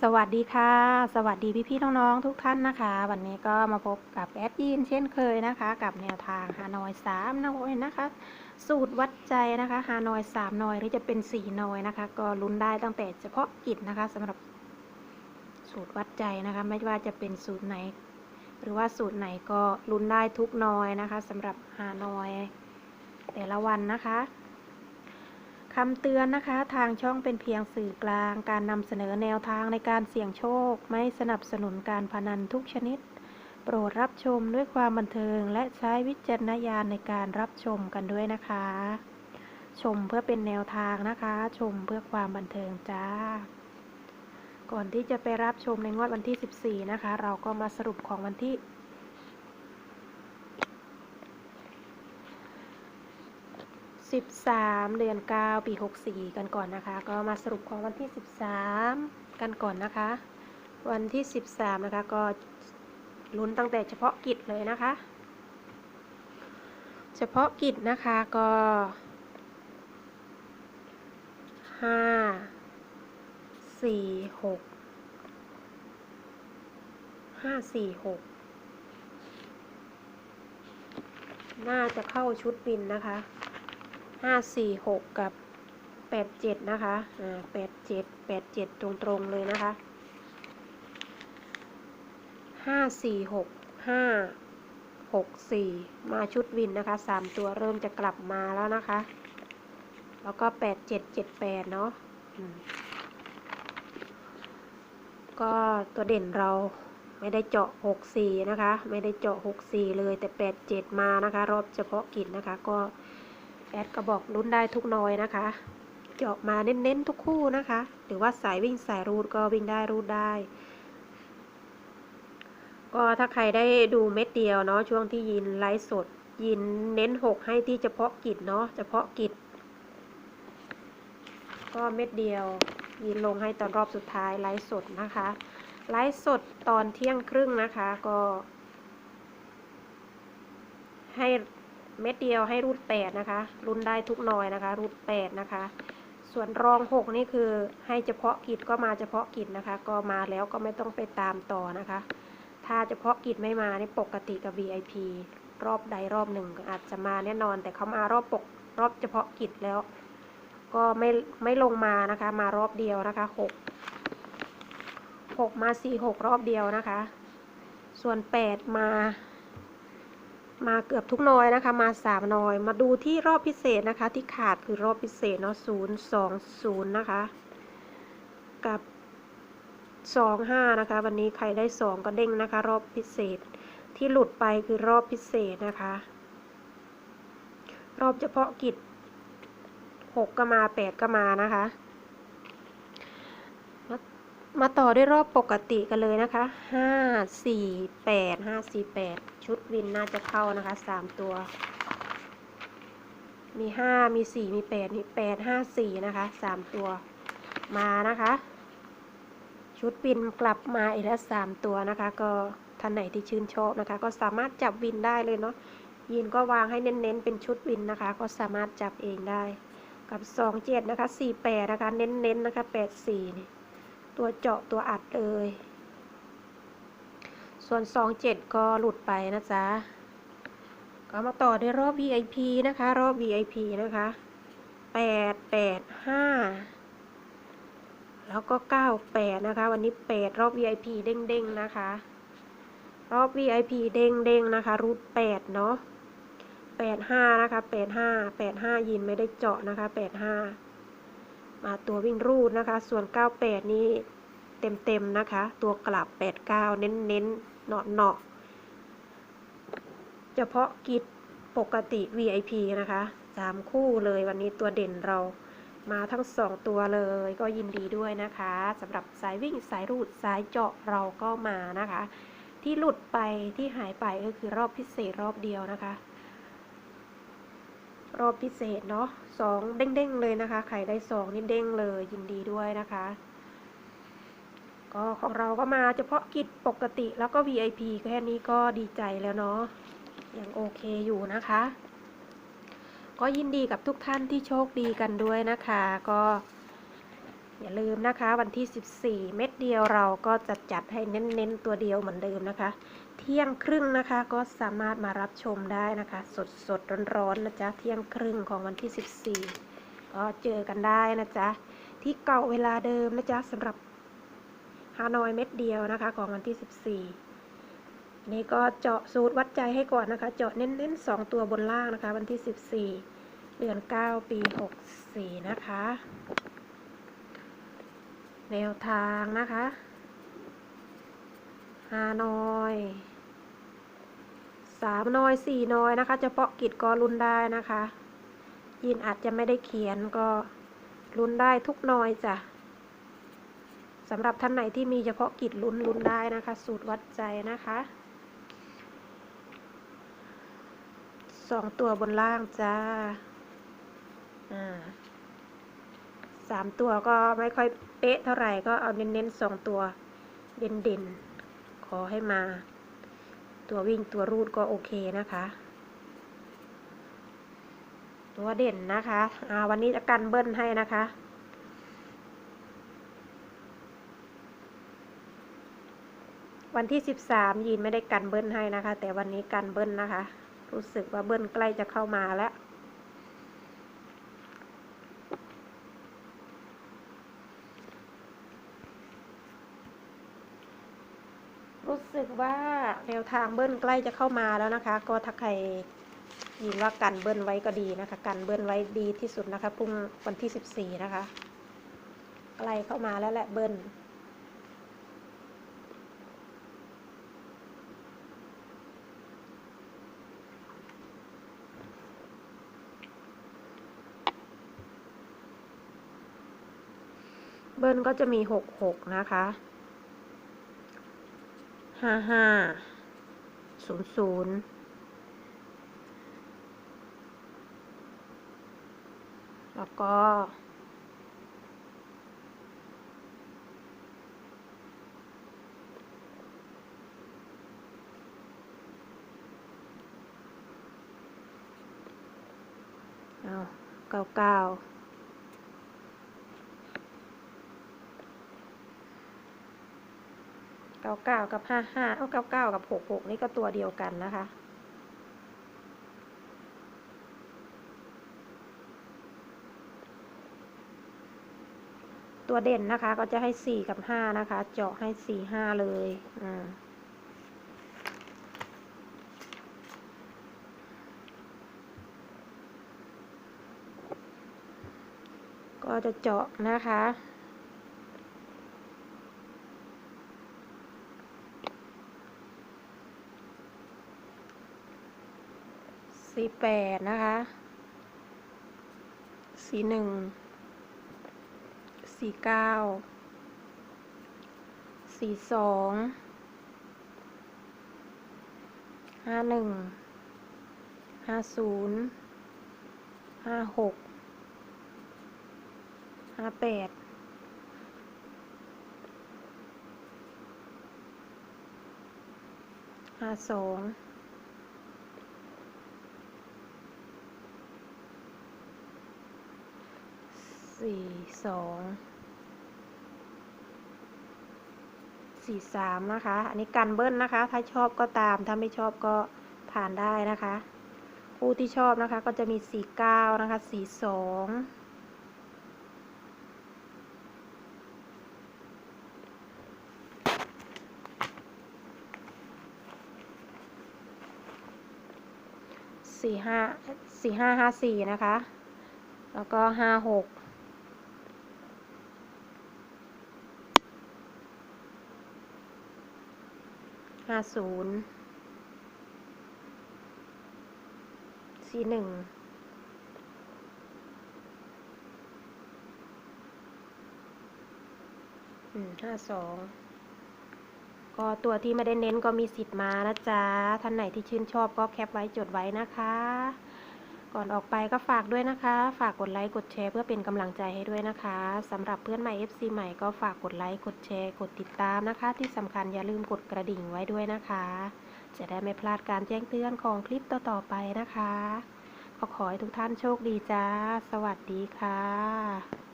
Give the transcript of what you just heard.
สวัสดีค่ะ สวัสดีพี่ๆน้องๆทุกท่านนะคะ วันนี้ก็มาพบกับแอดยินเช่นเคยนะคะ กับแนวทางฮานอยสามนอยนะคะ สูตรวัดใจนะคะฮานอยสามนอยหรือจะเป็นสี่นอยนะคะ ก็ลุ้นได้ตั้งแต่เฉพาะกิจนะคะสำหรับสูตรวัดใจนะคะ ไม่ว่าจะเป็นสูตรไหน หรือว่าสูตรไหนก็ลุ้นได้ทุกนอยนะคะสำหรับฮานอยแต่ละวันนะคะ คำเตือนนะคะ ทางช่องเป็นเพียงสื่อกลาง การนำเสนอแนวทางในการเสี่ยงโชค ไม่สนับสนุนการพนันทุกชนิด โปรดรับชมด้วยความบันเทิง และใช้วิจารณญาณในการรับชมกันด้วยนะคะ ชมเพื่อเป็นแนวทางนะคะ ชมเพื่อความบันเทิงจ้า ก่อนที่จะไปรับชมในงวดวันที่ 14 นะคะ เราก็มาสรุปของวันที่ 13 เดือน 9 ปี 64 กันก่อนนะคะ ก็มาสรุปของวันที่ 13 กันก่อนนะคะ วันที่ 13 นะคะ ก็ลุ้นตั้งแต่เฉพาะกิจเลยนะคะ เฉพาะกิจนะคะก็ 5 4 6 5 4 6น่าจะเข้าชุดบินนะคะ ห้าสี่หกกับแปดเจ็ดนะคะ อ่าแปดเจ็ดแปดเจ็ดตรงๆเลยนะคะห้าสี่หกห้าหกสี่มาชุดวินนะคะสามตัวเริ่มจะกลับมาแล้วนะคะ แล้วก็แปดเจ็ดเจ็ดแปดเนาะก็ตัวเด่นเราไม่ได้เจาะหกสี่นะคะ ไม่ได้เจาะหกสี่เลยแต่แปดเจ็ดมานะคะ รอบเฉพาะกิจนะคะ ก็ แอดก็บอกลุ้นได้ทุกนอยนะคะเจาะมาเน้นๆทุกคู่นะคะ หรือว่าสายวิ่งสายรูดก็วิ่งได้รูดได้ ก็ถ้าใครได้ดูเม็ดเดียวเนาะช่วงที่ยินไลฟ์สด ยินเน้นหกให้ที่เฉพาะกิจเนาะเฉพาะกิจ ก็เม็ดเดียวยินลงให้ตอนรอบสุดท้ายไลฟ์สดนะคะ ไลฟ์สดตอนเที่ยงครึ่งนะคะก็ ให้ เม็ดเดียวให้รูดแปดนะคะ รุนได้ทุกหน่อยนะคะ รูดแปดนะคะ ส่วนรองหกนี่คือให้เฉพาะกิจก็มาเฉพาะกิจนะคะ ก็มาแล้วก็ไม่ต้องไปตามต่อนะคะ ถ้าเฉพาะกิจไม่มานี่ปกติกับ VIP รอบใดรอบหนึ่งอาจจะมาแน่นอน แต่เขามารอบปกรอบเฉพาะกิจแล้ว ก็ไม่ไม่ลงมานะคะ มารอบเดียวนะคะหกหกมาสี่หกรอบเดียวนะคะ ส่วนแปดมา มาเกือบทุกน้อยนะคะ มาสามน้อย มาดูที่รอบพิเศษนะคะ ที่ขาดคือรอบพิเศษเนาะศูนย์สองศูนย์นะคะ กับสองห้านะคะ วันนี้ใครได้สองก็เด้งนะคะ รอบพิเศษที่หลุดไปคือรอบพิเศษนะคะ รอบเฉพาะกิจหกก็มาแปดก็มานะคะมามาต่อด้วยรอบปกติกันเลยนะคะห้าสี่แปดห้าสี่แปด ชุดวินน่าจะเข้านะคะสามตัว มีห้ามีสี่มีแปดมีแปดห้าสี่นะคะสามตัวมานะคะ ชุดวินกลับมาอีกแล้วสามตัวนะคะ ก็ท่านไหนที่ชื่นชอบนะคะ ก็สามารถจับวินได้เลยเนาะยินก็วางให้เน้นๆเป็นชุดวินนะคะ ก็สามารถจับเองได้กับสองเจ็ดนะคะสี่แปดนะคะ เน้นๆ นะคะแปดสี่นี่ ตัวเจาะตัวอัดเลย ส่วน 27 ก็หลุดไปนะจ๊ะ ก็มาต่อด้วยรอบ VIP นะคะ รอบ VIP นะคะ 8 8 5 แล้วก็ 98 นะคะ วันนี้ 8 รอบ VIP เด้งๆ นะคะ รอบ VIP เด้งๆ นะคะ รูด8เนาะ85 นะคะ 85 85 ยินไม่ได้เจาะนะคะ 85 มาตัววิ่งรูดนะคะ ส่วน 98 นี้เต็มๆ นะคะ ตัวกลับ 89 เน้นๆ เนาะเนาะเฉพาะกิจปกติ VIP นะคะสามคู่เลยวันนี้ตัวเด่นเรามาทั้งสองตัวเลยก็ยินดีด้วยนะคะสำหรับสายวิ่งสายรูดสายเจาะเราก็มานะคะ ที่หลุดไปที่หายไปก็คือรอบพิเศษรอบเดียวนะคะ รอบพิเศษเนาะสองเด้งๆเลยนะคะ ใครได้สองนี่เด้งเลยยินดีด้วยนะคะ ก็ของเราก็มาเฉพาะกิจปกติแล้วก็ VIP แค่นี้ก็ดีใจแล้วเนาะยังโอเคอยู่นะคะ ก็ยินดีกับทุกท่านที่โชคดีกันด้วยนะคะ ก็อย่าลืมนะคะ วันที่ 14 เม็ดเดียวเราก็จะจัดให้เน้นๆตัวเดียวเหมือนเดิมนะคะ เที่ยงครึ่งนะคะก็สามารถมารับชมได้นะคะ สดสดๆร้อนๆนะจ๊ะเที่ยงครึ่งของวันที่ 14 ก็เจอกันได้นะจ๊ะที่เก่าเวลาเดิมนะจ๊ะสำหรับ ฮานอยเม็ดเดียวนะคะ ของวันที่ 14 นี่ก็เจาะสูตรวัดใจให้ก่อนนะคะ เจาะเน้นๆ 2 ตัวบนล่างนะคะ วันที่ 14 เดือน 9 ปี 64 นะคะ แนวทางนะคะฮานอยสามนอยสี่นอยนะคะ เฉพาะกิจก็ลุ้นได้นะคะ ยินอาจจะไม่ได้เขียนก็ลุ้นได้ทุกนอยจ้ะ สำหรับท่านไหนที่มีเฉพาะกิจลุ้นลุ้นได้นะคะ สูตรวัดใจนะคะสองตัวบนล่างจ้าสามตัวก็ไม่ค่อยเป๊ะเท่าไหร่ก็เอาเน้นๆสองตัวเด่นเด่นๆขอให้มา ตัววิ่งตัวรูดก็โอเคนะคะ ตัวเด่นนะคะอ่าวันนี้จะกันเบิ้ลให้นะคะ วันที่สิบสามยีนไม่ได้กันเบิ้ลให้นะคะ แต่วันนี้กันเบิ้ลนะคะ รู้สึกว่าเบิ้ลใกล้จะเข้ามาแล้วรู้สึกว่าแนวทางเบิ้ลใกล้จะเข้ามาแล้วนะคะ ก็ถ้าใครยินว่ากันเบิ้ลไว้ก็ดีนะคะ กันเบิ้ลไว้ดีที่สุดนะคะพรุ่งวันที่สิบสี่นะคะใกล้เข้ามาแล้วแหละเบิ้ล เบิ้ลก็จะมีหกหกนะคะห้าห้าศูนย์ศูนย์แล้วก็เอาเก้าเก้า ก้าเก้ากับห้าห้าเอาเก้าเก้ากับหกหกนี่ก็ตัวเดียวกันนะคะ ตัวเด่นนะคะก็จะให้สี่กับห้านะคะ เจาะให้สี่ห้าเลยอ่าก็จะเจาะนะคะ สี่แปดนะคะ สี่หนึ่ง สี่เก้า สี่สอง ห้าหนึ่ง ห้าศูนย์ ห้าหก ห้าแปดห้าสอง สี่สองสี่สามนะคะ อันนี้กันเบิ้ลนะคะ ถ้าชอบก็ตาม ถ้าไม่ชอบก็ผ่านได้นะคะ คู่ที่ชอบนะคะก็จะมีสี่เก้านะคะสี่สองสี่ห้าสี่ห้าห้าสี่นะคะ แล้วก็ห้าหก ห้าศูนย์สี่หนึ่งห้าสองก็ตัวที่ไม่ได้เน้นก็มีสิทธิ์มานะจ๊ะ ท่านไหนที่ชื่นชอบก็แคปไว้จดไว้นะคะ ก่อนออกไปก็ฝากด้วยนะคะ ฝากกดไลค์กดแชร์เพื่อเป็นกำลังใจให้ด้วยนะคะสำหรับเพื่อนใหม่ FC ใหม่ก็ฝากกดไลค์กดแชร์กดติดตามนะคะ ที่สำคัญอย่าลืมกดกระดิ่งไว้ด้วยนะคะ จะได้ไม่พลาดการแจ้งเตือนของคลิปต่อๆไปนะคะ ก็ขอให้ทุกท่านโชคดีจ้า สวัสดีค่ะ